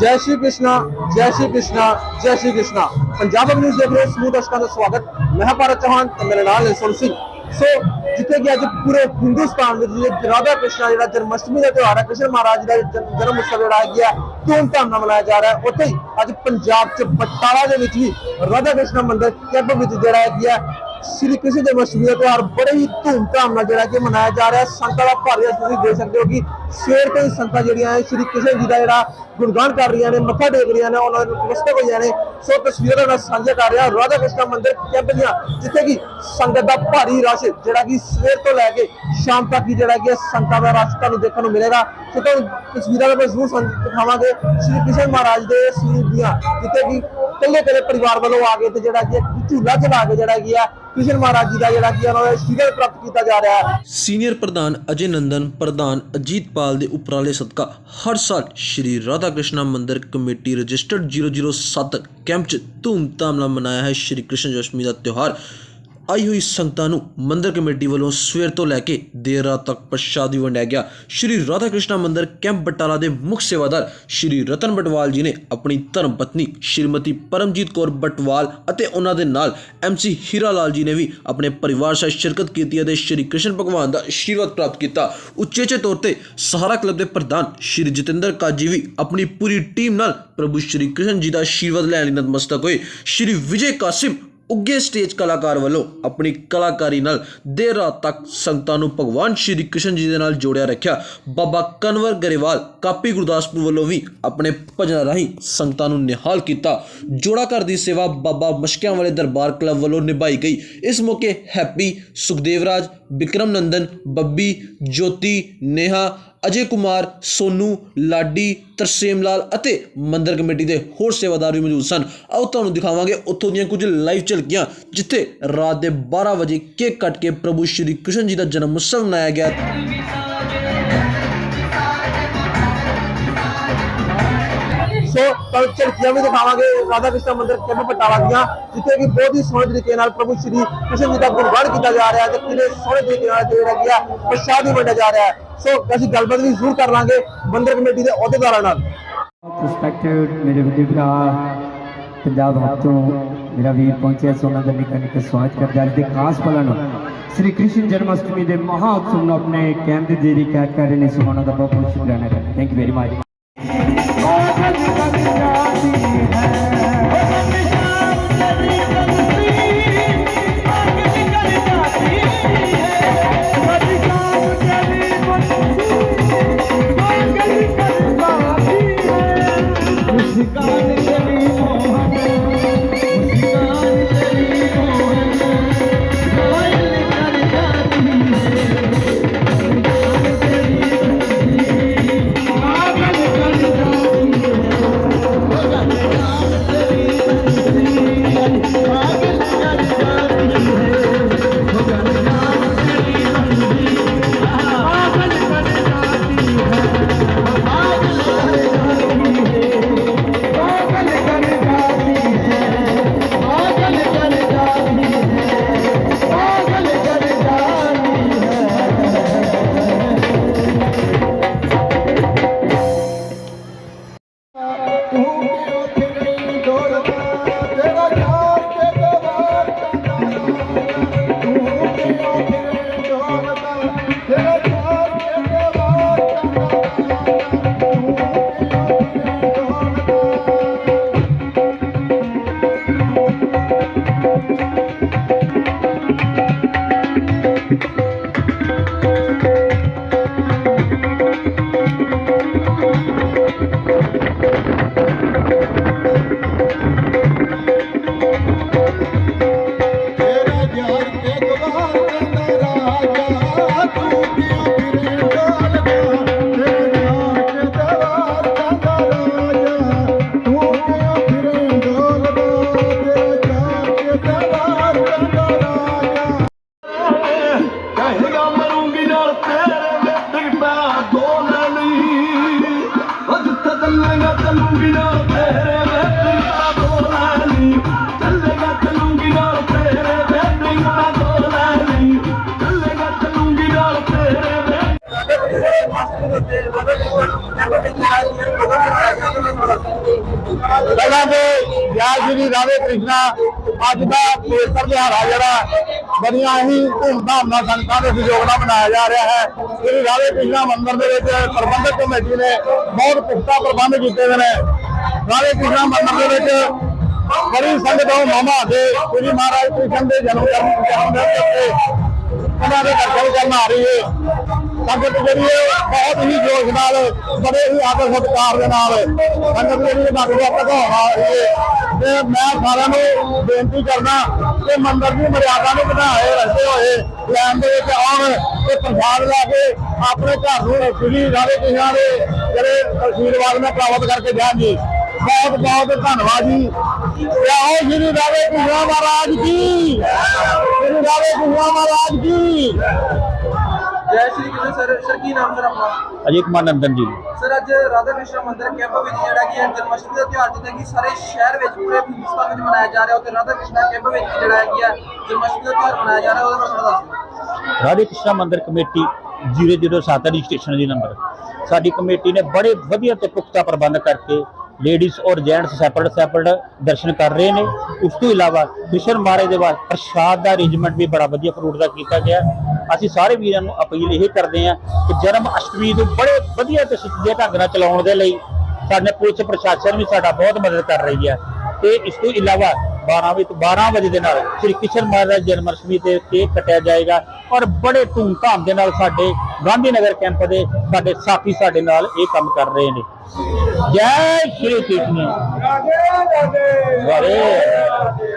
ਜੈ ਸ਼੍ਰੀ ਕ੍ਰਿਸ਼ਨਾ, ਜੈ ਸ਼੍ਰੀ ਕ੍ਰਿਸ਼ਨਾ, ਜੈ ਸ਼੍ਰੀ ਕ੍ਰਿਸ਼ਨਾ। ਪੰਜਾਬ ਨਿਊਜ਼ ਦੇਖ ਰਹੇ ਸਮੂਹ ਦਰਸ਼ਕਾਂ ਦਾ ਸਵਾਗਤ। ਮੈਂ ਹਾਂ ਭਾਰਤ ਚੌਹਾਨ ਤੇ ਮੇਰੇ ਨਾਲ ਨਿਸਨ ਸਿੰਘ। ਸੋ ਜਿੱਥੇ ਕਿ ਅੱਜ ਪੂਰੇ ਹਿੰਦੁਸਤਾਨ ਵਿੱਚ ਜਿਹੜੇ ਰਾਧਾ ਕ੍ਰਿਸ਼ਨਾ, ਜਿਹੜਾ ਜਨਮਸ਼ਟਮੀ ਦਾ ਤਿਉਹਾਰ ਹੈ, ਕ੍ਰਿਸ਼ਨ ਮਹਾਰਾਜ ਦਾ ਜਨਮ ਉਤਸਵ ਜਿਹੜਾ ਹੈ ਧੂਮ ਧਾਮ ਨਾਲ ਮਨਾਇਆ ਜਾ ਰਿਹਾ ਹੈ। ਉੱਥੇ ਹੀ ਅੱਜ ਪੰਜਾਬ ਚ ਬਟਾਲਾ ਦੇ ਵਿੱਚ ਵੀ ਰਾਧਾ ਕ੍ਰਿਸ਼ਨ ਮੰਦਿਰ ਕੈਂਪ ਵਿੱਚ ਜਿਹੜਾ ਹੈਗਾ ਸ਼੍ਰੀ ਕ੍ਰਿਸ਼ਨ ਜਨਮਸ਼ਟਮੀ ਦਾ ਤਿਉਹਾਰ ਬੜੇ ਹੀ ਧੂਮਧਾਮ ਨਾਲ ਜਿਹੜਾ ਕਿ ਮਨਾਇਆ ਜਾ ਰਿਹਾ ਹੈ। ਸੰਗਤਾਂ ਦਾ ਭਾਰੀ ਰਸ਼ ਤੁਸੀਂ ਦੇਖ ਸਕਦੇ ਹੋ ਕਿ ਸਵੇਰ ਤੋਂ ਹੀ ਸੰਗਤਾਂ ਜਿਹੜੀਆਂ ਹੈ ਸ਼੍ਰੀ ਕ੍ਰਿਸ਼ਨ ਜੀ ਦਾ ਜਿਹੜਾ ਗੁਣਗਾਨ ਕਰ ਰਹੀਆਂ ਨੇ, ਮੱਥਾ ਟੇਕ ਰਹੀਆਂ ਨੇ, ਉਹਨਾਂ ਨੂੰ ਨਮਸਤੇ ਹੋਈਆਂ ਨੇ। ਸੋ ਤਸਵੀਰਾਂ ਨਾਲ ਸਾਂਝਾ ਕਰ ਰਿਹਾ ਰਾਧਾ ਕ੍ਰਿਸ਼ਨ ਮੰਦਿਰ ਕੈਂਪ ਦੀਆਂ, ਜਿੱਥੇ ਕਿ ਸੰਗਤ ਦਾ ਭਾਰੀ ਰਸ਼ ਜਿਹੜਾ ਕਿ ਸਵੇਰ ਤੋਂ ਲੈ ਕੇ ਸ਼ਾਮ ਤੱਕ ਹੀ ਜਿਹੜਾ ਕਿ ਸੰਗਤਾਂ ਦਾ ਰਸ਼ ਤੁਹਾਨੂੰ ਦੇਖਣ ਨੂੰ ਮਿਲੇਗਾ। ਸੋ ਤੁਹਾਨੂੰ ਤਸਵੀਰਾਂ ਵਿੱਚ ਜ਼ਰੂਰ ਦਿਖਾਵਾਂਗੇ। ਸ਼੍ਰੀ ਕ੍ਰਿਸ਼ਨ ਮਹਾਰਾਜ ਦੇ ਸਰੂਪ ਦੀਆਂ, ਜਿੱਥੇ ਕਿ ਕੱਲੇ ਕੱਲੇ ਪਰਿਵਾਰ ਵੱਲੋਂ ਆ ਕੇ ਤੇ ਜਿਹੜਾ ਕਿ ਝੂਲਾ ਚਲਾ ਕੇ ਜਿਹੜਾ ਕੀ ਆ ਕ੍ਰਿਸ਼ਨ ਮਹਾਰਾਜ ਜੀ ਦਾ ਜਿਹੜਾ ਕੀ ਉਹਨਾਂ ਦਾ ਆਸ਼ੀਰਵਾਦ ਪ੍ਰਾਪਤ ਕੀਤਾ ਜਾ ਰਿਹਾ ਹੈ। ਸੀਨੀਅਰ ਪ੍ਰਧਾਨ ਅਜੇ ਨੰਦਨ, ਪ੍ਰਧਾਨ ਅਜੀਤਪਾਲ ਦੇ ਉਪਰਾਲੇ ਸਦਕਾ ਹਰ ਸਾਲ ਸ਼੍ਰੀ ਰਾਧਾ ਕ੍ਰਿਸ਼ਨਾ ਮੰਦਿਰ ਕਮੇਟੀ ਰਜਿਸਟਰਡ 007 ਕੈਂਪ 'ਚ ਧੂਮਧਾਮ ਨਾਲ ਮਨਾਇਆ ਹੈ ਸ਼੍ਰੀ ਕ੍ਰਿਸ਼ਨ ਜਸ਼ਮੀ ਦਾ ਤਿਉਹਾਰ। ਆਈ ਹੋਈ ਸੰਗਤਾਂ ਨੂੰ ਮੰਦਿਰ ਕਮੇਟੀ ਵੱਲੋਂ ਸਵੇਰ ਤੋਂ ਲੈ ਕੇ ਦੇਰ ਰਾਤ ਤੱਕ ਪ੍ਰਸ਼ਾਦ ਵੀ ਵੰਡਿਆ ਗਿਆ। ਸ਼੍ਰੀ ਰਾਧਾ ਕ੍ਰਿਸ਼ਨਾ ਮੰਦਿਰ ਕੈਂਪ ਬਟਾਲਾ ਦੇ ਮੁੱਖ ਸੇਵਾਦਾਰ ਸ਼੍ਰੀ ਰਤਨ ਬਟਵਾਲ ਜੀ ਨੇ ਆਪਣੀ ਧਰਮ ਪਤਨੀ ਸ਼੍ਰੀਮਤੀ ਪਰਮਜੀਤ ਕੌਰ ਬਟਵਾਲ ਅਤੇ ਉਹਨਾਂ ਦੇ ਨਾਲ ਐਮਸੀ ਹੀਰਾ ਲਾਲ ਜੀ ਨੇ ਵੀ ਆਪਣੇ ਪਰਿਵਾਰ ਸਹਿਤ ਸ਼ਿਰਕਤ ਕੀਤੀ ਅਤੇ ਸ਼੍ਰੀ ਕ੍ਰਿਸ਼ਨ ਭਗਵਾਨ ਦਾ ਆਸ਼ੀਰਵਾਦ ਪ੍ਰਾਪਤ ਕੀਤਾ। ਉਚੇਚੇ ਤੌਰ ਤੇ ਸਹਾਰਾ ਕਲੱਬ ਦੇ ਪ੍ਰਧਾਨ ਸ਼੍ਰੀ ਜਤਿੰਦਰ ਕਾਜੀ ਵੀ ਆਪਣੀ ਪੂਰੀ ਟੀਮ ਨਾਲ ਪ੍ਰਭੂ ਸ਼੍ਰੀ ਕ੍ਰਿਸ਼ਨ ਜੀ ਦਾ ਆਸ਼ੀਰਵਾਦ ਲੈਣ ਲਈ ਨਤਮਸਤਕ ਹੋਏ। ਸ਼੍ਰੀ ਵਿਜੇ ਕਾਸਿਮ ਉੱਗੇ ਸਟੇਜ ਕਲਾਕਾਰ ਵੱਲੋਂ ਆਪਣੀ ਕਲਾਕਾਰੀ ਨਾਲ ਦੇਰ ਰਾਤ ਤੱਕ ਸੰਗਤਾਂ ਨੂੰ ਭਗਵਾਨ ਸ਼੍ਰੀ ਕ੍ਰਿਸ਼ਨ ਜੀ ਦੇ ਨਾਲ ਜੋੜਿਆ ਰੱਖਿਆ। ਬਾਬਾ ਕਨਵਰ ਗਰੇਵਾਲ, ਕਾਪੀ ਗੁਰਦਾਸਪੁਰ ਵੱਲੋਂ ਵੀ ਆਪਣੇ ਭਜਨਾਂ ਰਾਹੀਂ ਸੰਗਤਾਂ ਨੂੰ ਨਿਹਾਲ ਕੀਤਾ। ਜੋੜਾ ਘਰ ਦੀ ਸੇਵਾ ਬਾਬਾ ਮਸ਼ਕਿਆਂ ਵਾਲੇ ਦਰਬਾਰ ਕਲੱਬ ਵੱਲੋਂ ਨਿਭਾਈ ਗਈ। ਇਸ ਮੌਕੇ ਹੈਪੀ ਸੁਖਦੇਵ ਰਾਜ ਵਿਕਰਮ ਨੰਦਨ, ਬੱਬੀ, ਜੋਤੀ, ਨੇਹਾ ਅਜੇ ਕੁਮਾਰ, ਸੋਨੂ, ਲਾਡੀ ਤਰਸੇਮ ਲਾਲ ਅਤੇ ਮੰਦਰ ਕਮੇਟੀ ਦੇ ਹੋਰ ਸੇਵਾਦਾਰ ਵੀ ਮੌਜੂਦ ਸਨ। ਆਓ ਤੁਹਾਨੂੰ ਦਿਖਾਵਾਂਗੇ ਉੱਥੋਂ ਦੀਆਂ ਕੁਝ ਲਾਈਵ ਝਲਕੀਆਂ, ਜਿੱਥੇ ਰਾਤ ਦੇ 12 ਵਜੇ ਕੇਕ ਕੱਟ ਕੇ ਪ੍ਰਭੂ ਸ਼੍ਰੀ ਕ੍ਰਿਸ਼ਨ ਜੀ ਦਾ ਜਨਮ ਉਤਸਵ ਮਨਾਇਆ ਗਿਆ। ਸੋ ਤੁਹਾਨੂੰ ਝਲਕੀਆਂ ਵੀ ਦਿਖਾਵਾਂਗੇ। ਰਾਧਾ ਕ੍ਰਿਸ਼ਨ ਮੰਦਿਰ ਕੈਂਪ ਬਟਾਲਾ ਦੀਆਂ, ਜਿੱਥੇ ਕਿ ਬਹੁਤ ਹੀ ਸੋਹਣੇ ਤਰੀਕੇ ਨਾਲ ਪ੍ਰਭੂ ਸ਼੍ਰੀ ਕ੍ਰਿਸ਼ਨ ਜੀ ਦਾ ਗੁਣਗਾਨ ਕੀਤਾ ਜਾ ਰਿਹਾ ਤੇ ਕਿੰਨੇ ਸੋਹਣੇ ਤਰੀਕੇ ਨਾਲ ਜਿਹੜਾ ਗਿਆ ਪ੍ਰਸ਼ਾਦ ਵੀ ਵੰਡਿਆ ਜਾ ਰਿਹਾ ਸੋ ਅਸੀਂ ਗੱਲਬਾਤ ਵੀ ਜ਼ਰੂਰ ਕਰ ਲਾਂਗੇ ਮੰਦਿਰ ਕਮੇਟੀ ਦੇ ਅਹੁਦੇਦਾਰਾਂ ਨਾਲ। ਰਿਸਪੈਕਟਡ ਮੇਰੇ ਵੱਡੇ ਭਰਾ, ਪੰਜਾਬ ਹੱਥ ਤੋਂ ਮੇਰਾ ਵੀਰ ਪਹੁੰਚਿਆ ਸੋਨਾ ਦਾ ਨਿੱਕਾ ਨਿੱਕਾ ਸਵਾਗਤ ਕਰਦਾ ਅੱਜ ਦੇ ਖਾਸ ਪਲਾਂ ਸ੍ਰੀ ਕ੍ਰਿਸ਼ਨ ਜਨਮ ਅਸ਼ਟਮੀ ਦੇ ਮਹਾ ਉਤਸਵ ਨੂੰ ਆਪਣੇ ਕੈਂਪ ਦੇ ਜਿਹੜੀ ਕਰ ਰਹੇ ਨੇ, ਸੋ ਉਹਨਾਂ ਦਾ ਬਹੁਤ ਬਹੁਤ ਸ਼ੁਕਰਾਨਾ ਕਰਦਾ ਥੈਂਕ ਯੂ ਵੈਰੀ ਮਚ ਤੇਰਾ ਪਹਿਲਾਂ ਤੇ ਜੈ ਸ਼੍ਰੀ ਰਾਧੇ ਕ੍ਰਿਸ਼ਨਾ ਅੱਜ ਦਾ ਪਵਿੱਤਰ ਦਿਹਾੜਾ ਜਿਹੜਾ। ਬੜੀਆਂ ਹੀ ਧੂਮਧਾਮ ਨਾਲ ਸੰਗਤਾਂ ਦੇ ਸਹਿਯੋਗ ਨਾਲ ਮਨਾਇਆ ਜਾ ਰਿਹਾ ਹੈ। ਸ਼੍ਰੀ ਰਾਧੇ ਕ੍ਰਿਸ਼ਨ ਮੰਦਿਰ ਦੇ ਵਿੱਚ ਪ੍ਰਬੰਧਕ ਕਮੇਟੀ ਨੇ ਬਹੁਤ ਪੁਖਤਾ ਪ੍ਰਬੰਧ ਕੀਤੇ ਹੋਏ ਨੇ। ਰਾਧੇ ਕ੍ਰਿਸ਼ਨ ਮੰਦਿਰ ਦੇ ਵਿੱਚ ਬੜੀ ਸੰਗਤ ਉਹ ਮਾਮਾ ਦੇ ਸ੍ਰੀ ਮਹਾਰਾਜ ਕ੍ਰਿਸ਼ਨ ਦੇ ਜਨਮ ਜਨਮ ਜਨਮ ਦੇ ਉੱਤੇ ਉਹਨਾਂ ਦੇ ਦਰਸ਼ਨ ਕਰਨ ਆ ਰਹੀ ਹੈ ਸੰਗਤ ਜਿਹੜੀ ਹੈ, ਬਹੁਤ ਹੀ ਜੋਸ਼ ਨਾਲ, ਬੜੇ ਹੀ ਆਦਰ ਸਤਿਕਾਰ ਦੇ ਨਾਲ ਸੰਗਤ ਜਿਹੜੀ ਹੈ ਨਤਮਸਤਕ ਆ ਰਹੀ ਹੈ। ਤੇ ਮੈਂ ਸਾਰਿਆਂ ਨੂੰ ਬੇਨਤੀ ਕਰਦਾ ਕਿ ਮੰਦਿਰ ਦੀ ਮਰਿਆਦਾ ਨੂੰ ਬਣਾਏ ਰੱਖਦੇ ਹੋਏ, ਲੈਣ ਦੇ ਵਿੱਚ ਆਉਣ ਤੇ ਪ੍ਰਸਾਦ ਲੈ ਕੇ ਆਪਣੇ ਘਰ ਨੂੰ ਸ੍ਰੀ ਰਾਧੇ ਕ੍ਰਿਸ਼ਨ ਦੇ ਜਿਹੜੇ ਆਸ਼ੀਰਵਾਦ ਨਾਲ ਪ੍ਰਾਪਤ ਕਰਕੇ ਜਾਣ ਜੀ। ਬਹੁਤ ਬਹੁਤ ਧੰਨਵਾਦ ਜੀ ਤੇ ਆਓ ਸ੍ਰੀ ਰਾਧੇ ਕ੍ਰਿਸ਼ਨ ਮਹਾਰਾਜ ਕੀ ਸ੍ਰੀ ਰਾਧੇ ਕ੍ਰਿਸ਼ਨ ਮਹਾਰਾਜ ਕੀ ਜੈ ਸ਼੍ਰੀ ਕ੍ਰਿਸ਼ਨ ਸਰ ਸਰ ਕੀ ਨਾਮ ਸਰ ਆਪਣਾ ਅਜੇ ਕੁਮਾਰ ਨੰਦਨ ਜੀ ਸਰ ਅੱਜ ਰਾਧਾ ਕ੍ਰਿਸ਼ਨ ਮੰਦਿਰ ਕੈਂਪ ਵਿੱਚ ਜਿਹੜਾ ਕਿ ਹੈ ਜਨਮ ਅਸ਼ਟਮੀ ਦਾ ਤਿਉਹਾਰ ਜਿੱਦਾਂ ਕਿ ਸਾਰੇ ਸ਼ਹਿਰ ਵਿੱਚ ਪੂਰੇ ਹਿੰਦੁਸਤਾਨ ਵਿੱਚ ਮਨਾਇਆ ਜਾ ਰਿਹਾ ਤੇ ਰਾਧਾ ਕ੍ਰਿਸ਼ਨ ਕੈਂਪ ਵਿੱਚ ਜਿਹੜਾ ਹੈ ਕਿ ਹੈ ਜਨਮ ਅਸ਼ਟਮੀ ਦਾ ਤਿਉਹਾਰ ਮਨਾਇਆ ਜਾ ਰਿਹਾ ਉਹਦੇ ਬਾਰੇ ਥੋੜਾ ਦੱਸ ਦਿਓ ਰਾਧੇ ਕ੍ਰਿਸ਼ਨਾ ਮੰਦਿਰ ਕਮੇਟੀ 007 ਰਜਿਸਟ੍ਰੇਸ਼ਨ ਦੀ ਨੰਬਰ ਸਾਡੀ ਕਮੇਟੀ ਨੇ ਬੜੇ ਵਧੀਆ ਤੇ ਪੁਖਤਾ ਪ੍ਰਬੰਧ ਕਰਕੇ ਲੇਡੀਜ਼ ਔਰ ਜੈਂਟਸ ਸੈਪਰੇਟ ਸੈਪਰੇਟ ਦਰਸ਼ਨ ਕਰ ਰਹੇ ਨੇ। ਉਸ ਤੋਂ ਇਲਾਵਾ ਕ੍ਰਿਸ਼ਨ ਮਾਰੇ ਦੇ ਬਾਅਦ ਪ੍ਰਸ਼ਾਦ ਦਾ ਅਰੇਂਜਮੈਂਟ ਵੀ ਬੜਾ ਵਧੀਆ ਫਰੂਟ ਦਾ ਕੀਤਾ ਗਿਆ। ਅਸੀਂ ਸਾਰੇ ਵੀਰਾਂ ਨੂੰ ਅਪੀਲ ਇਹ ਕਰਦੇ ਹਾਂ ਕਿ ਜਨਮ ਅਸ਼ਟਮੀ ਨੂੰ ਬੜੇ ਵਧੀਆ ਤੇ ਸੁਚੱਜੇ ਢੰਗ ਨਾਲ ਚਲਾਉਣ ਦੇ ਲਈ ਸਾਡੇ ਪੁਲਿਸ ਪ੍ਰਸ਼ਾਸਨ ਵੀ ਸਾਡਾ ਬਹੁਤ ਮਦਦ ਕਰ ਰਹੀ ਹੈ। ਤੇ ਇਸ ਤੋਂ ਇਲਾਵਾ 12 ਵਜੇ ਤੋਂ 12 ਵਜੇ ਦੇ ਨਾਲ ਸ੍ਰੀ ਕ੍ਰਿਸ਼ਨ ਮਹਾਰਾਜ ਜਨਮ ਅਸ਼ਟਮੀ ਤੇ ਕੇਕ ਕੱਟਿਆ ਜਾਏਗਾ ਔਰ ਬੜੇ ਧੂਮਧਾਮ ਦੇ ਨਾਲ ਸਾਡੇ ਗਾਂਧੀ ਨਗਰ ਕੈਂਪ ਦੇ ਸਾਡੇ ਸਾਥੀ ਸਾਡੇ ਨਾਲ ਇਹ ਕੰਮ ਕਰ ਰਹੇ ਨੇ। ਜੈ ਸ਼੍ਰੀ ਕ੍ਰਿਸ਼ਨ। ਰਾਧੇ ਰਾਧੇ